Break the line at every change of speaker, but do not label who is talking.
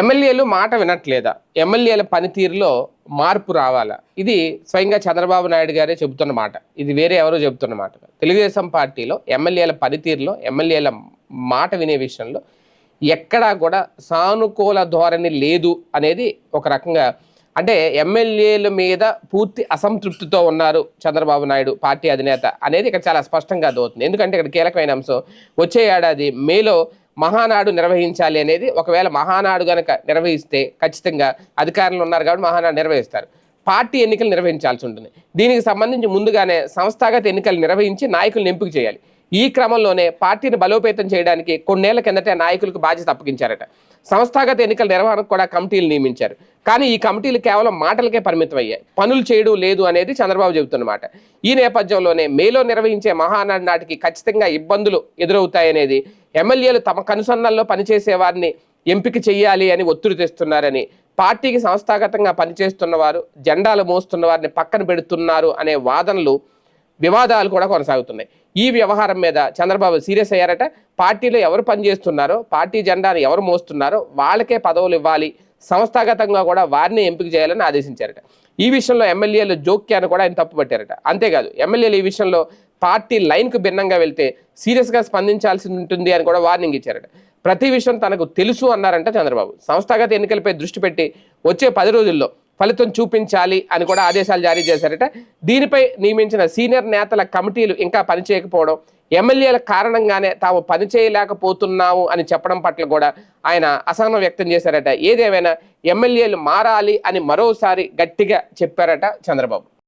ఎమ్మెల్యేలు మాట వినట్లేదా? ఎమ్మెల్యేల పనితీరులో మార్పు రావాలా? ఇది స్వయంగా చంద్రబాబు నాయుడు గారే చెబుతున్న మాట. ఇది వేరే ఎవరో చెబుతున్న మాట. తెలుగుదేశం పార్టీలో ఎమ్మెల్యేల పనితీరులో ఎమ్మెల్యేల మాట వినే విషయంలో ఎక్కడా కూడా సానుకూల ధోరణి లేదు అనేది ఒక రకంగా అంటే ఎమ్మెల్యేల మీద పూర్తి అసంతృప్తితో ఉన్నారు చంద్రబాబు నాయుడు పార్టీ అధినేత అనేది ఇక్కడ చాలా స్పష్టంగా అర్థమవుతుంది. ఎందుకంటే ఇక్కడ కీలకమైన అంశం వచ్చే ఏడాది మేలో మహానాడు నిర్వహించాలి అనేది ఒకవేళ మహానాడు కనుక నిర్వహిస్తే ఖచ్చితంగా అధికారంలో ఉన్నారు కాబట్టి మహానాడు నిర్వహిస్తారు. పార్టీ ఎన్నికలు నిర్వహించాల్సి ఉంటుంది. దీనికి సంబంధించి ముందుగానే సంస్థాగత ఎన్నికలు నిర్వహించి నాయకులను ఎంపిక చేయాలి. ఈ క్రమంలోనే పార్టీని బలోపేతం చేయడానికి కొన్నేళ్ళ కిందటే నాయకులకు బాధ్యత అప్పగించారట. సంస్థాగత ఎన్నికల నిర్వహణకు కూడా కమిటీలు నియమించారు. కానీ ఈ కమిటీలు కేవలం మాటలకే పరిమితం అయ్యాయి పనులు చేయడం లేదు అనేది చంద్రబాబు చెబుతున్నమాట. ఈ నేపథ్యంలోనే మేలో నిర్వహించే మహానాడు నాటికి ఖచ్చితంగా ఇబ్బందులు ఎదురవుతాయనేది ఎమ్మెల్యేలు తమ కనుసన్నల్లో పనిచేసే వారిని ఎంపిక చేయాలి అని ఒత్తిడి తెస్తున్నారని పార్టీకి సంస్థాగతంగా పనిచేస్తున్నవారు జెండాలు మోస్తున్న వారిని పక్కన పెడుతున్నారు అనే వాదనలు వివాదాలు కూడా కొనసాగుతున్నాయి. ఈ వ్యవహారం మీద చంద్రబాబు సీరియస్ అయ్యారట. పార్టీలో ఎవరు పనిచేస్తున్నారో పార్టీ జెండాను ఎవరు మోస్తున్నారో వాళ్ళకే పదవులు ఇవ్వాలి. సంస్థాగతంగా కూడా వారిని ఎంపిక చేయాలని ఆదేశించారట. ఈ విషయంలో ఎమ్మెల్యేలు జోక్యాన్ని కూడా ఆయన తప్పుపట్టారట. అంతేకాదు ఎమ్మెల్యేలు ఈ విషయంలో పార్టీ లైన్కు భిన్నంగా వెళ్తే సీరియస్గా స్పందించాల్సి ఉంటుంది అని కూడా వార్నింగ్ ఇచ్చారట. ప్రతి విషయం తనకు తెలుసు అన్నారంట చంద్రబాబు. సంస్థాగత ఎన్నికలపై దృష్టి పెట్టి వచ్చే పది రోజుల్లో ఫలితం చూపించాలి అని కూడా ఆదేశాలు జారీ చేశారట. దీనిపై నియమించిన సీనియర్ నేతల కమిటీలు ఇంకా పనిచేయకపోవడం ఎమ్మెల్యేల కారణంగానే తాము పనిచేయలేకపోతున్నాము అని చెప్పడం పట్ల కూడా ఆయన అసహనం వ్యక్తం చేశారట. ఏదేమైనా ఎమ్మెల్యేలు మారాలి అని మరోసారి గట్టిగా చెప్పారట చంద్రబాబు.